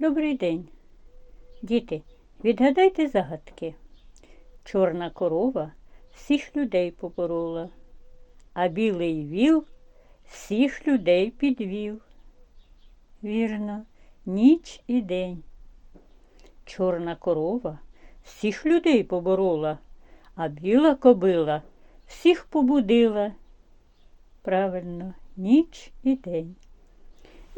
Добрий день. Діти, відгадайте загадки. Чорна корова всіх людей поборола, а білий віл всіх людей підвів. Вірно, ніч і день. Чорна корова всіх людей поборола, а біла кобила всіх побудила. Правильно, ніч і день.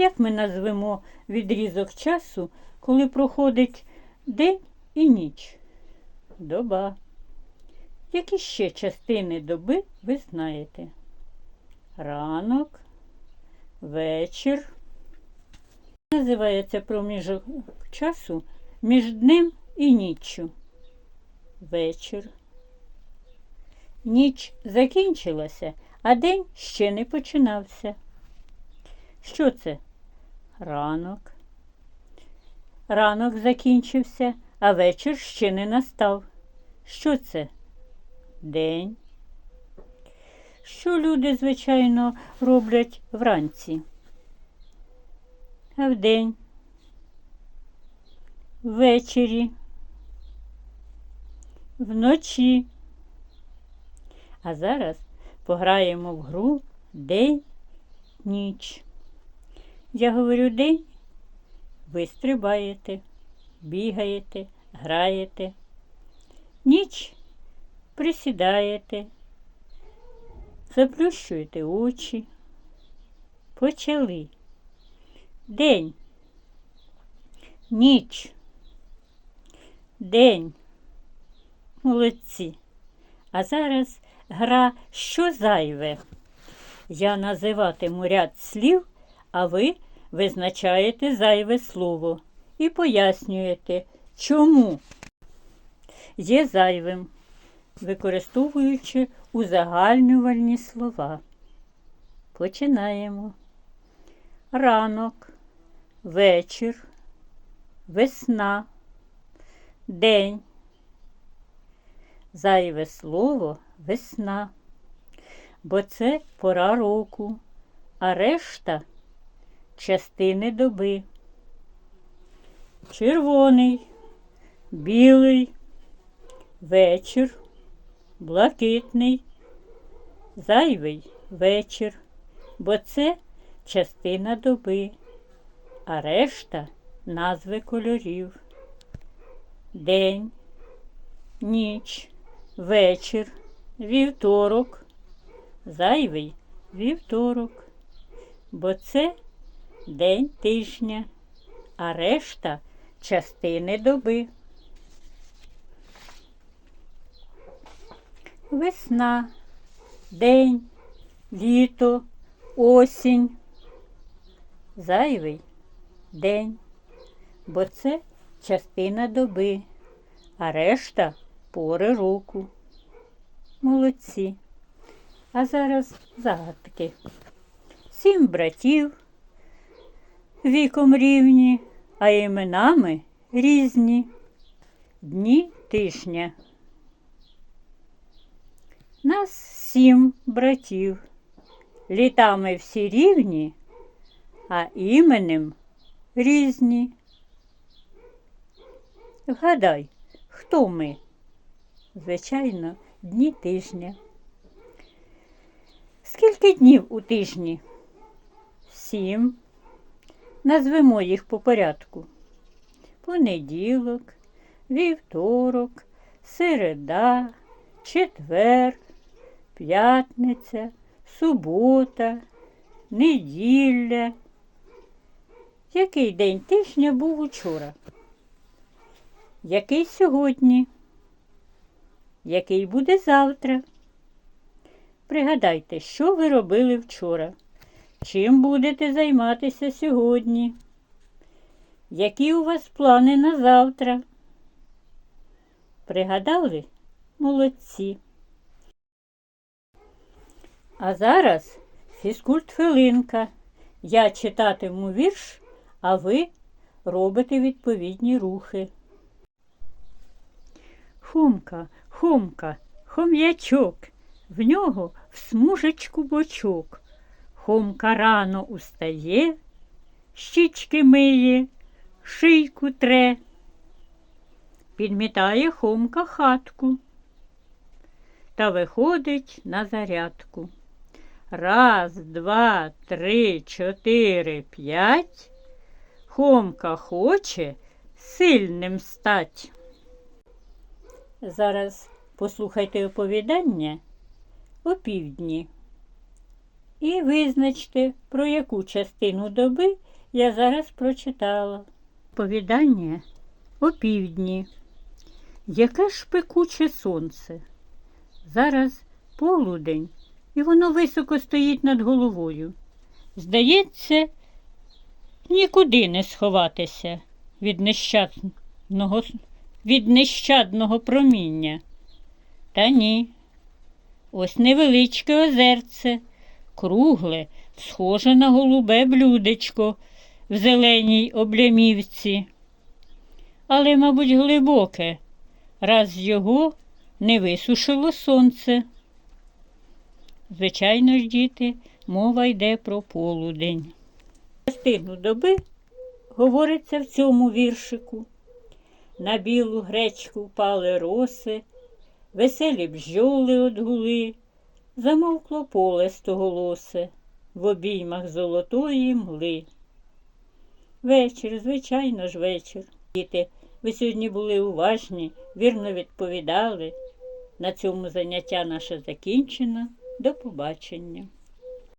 Як ми назвемо відрізок часу, коли проходить день і ніч? Доба. Які ще частини доби ви знаєте? Ранок, вечір. Називається проміжок часу між днем і ніччю. Вечір. Ніч закінчилася, а день ще не починався. Що це? Ранок. Ранок закінчився, а вечір ще не настав. Що це? День. Що люди, звичайно, роблять вранці? А вдень? Ввечері, вночі. А зараз пограємо в гру день, ніч. Я говорю день, ви стрибаєте, бігаєте, граєте. Ніч присідаєте, заплющуєте очі. Почали. День. Ніч. День. Молодці. А зараз гра що зайве. Я називатиму ряд слів, а ви визначаєте зайве слово і пояснюєте, чому є зайвим, використовуючи узагальнювальні слова. Починаємо. Ранок, вечір, весна, день. Зайве слово весна, бо це пора року, а решта частини доби. Червоний, білий, вечір, блакитний, зайвий вечір, бо це частина доби, а решта назви кольорів. День, ніч, вечір, вівторок, зайвий вівторок, бо це день тижня, а решта частини доби. Весна, день, літо, осінь, зайвий день, бо це частина доби, а решта пори року. Молодці. А зараз загадки. Сім братів віком рівні, а іменами різні. Дні тижня. Нас сім братів. Літами всі рівні, а іменем різні. Вгадай, хто ми? Звичайно, дні тижня. Скільки днів у тижні? Сім. Назвемо їх по порядку. Понеділок, вівторок, середа, четвер, п'ятниця, субота, неділя. Який день тижня був учора? Який сьогодні? Який буде завтра? Пригадайте, що ви робили вчора. Чим будете займатися сьогодні? Які у вас плани на завтра? Пригадали? Молодці. А зараз фізкульт хвилинка. Я читатиму вірш, а ви робите відповідні рухи. Хумка, хумка, хом'ячок, в нього в смужечку бочок. Хомка рано устає, щічки миє, шийку тре, підмітає хомка хатку та виходить на зарядку. Раз, два, три, чотири, п'ять. Хомка хоче сильним стать. Зараз послухайте оповідання о півдні і визначте, про яку частину доби я зараз прочитала. Оповідання о півдні. Яке ж пекуче сонце. Зараз полудень, і воно високо стоїть над головою. Здається, нікуди не сховатися від нещадного, від нещадного проміння. Та ні. Ось невеличке озерце, кругле, схоже на голубе блюдечко в зеленій облямівці. Але, мабуть, глибоке, раз його не висушило сонце. Звичайно ж, діти, мова йде про полудень. Частину доби говориться в цьому віршику. На білу гречку впали роси, веселі бджоли одгули, замовкло поле стоголосе в обіймах золотої мли. Вечір, звичайно ж, вечір. Діти, ви сьогодні були уважні, вірно відповідали. На цьому заняття наше закінчено. До побачення.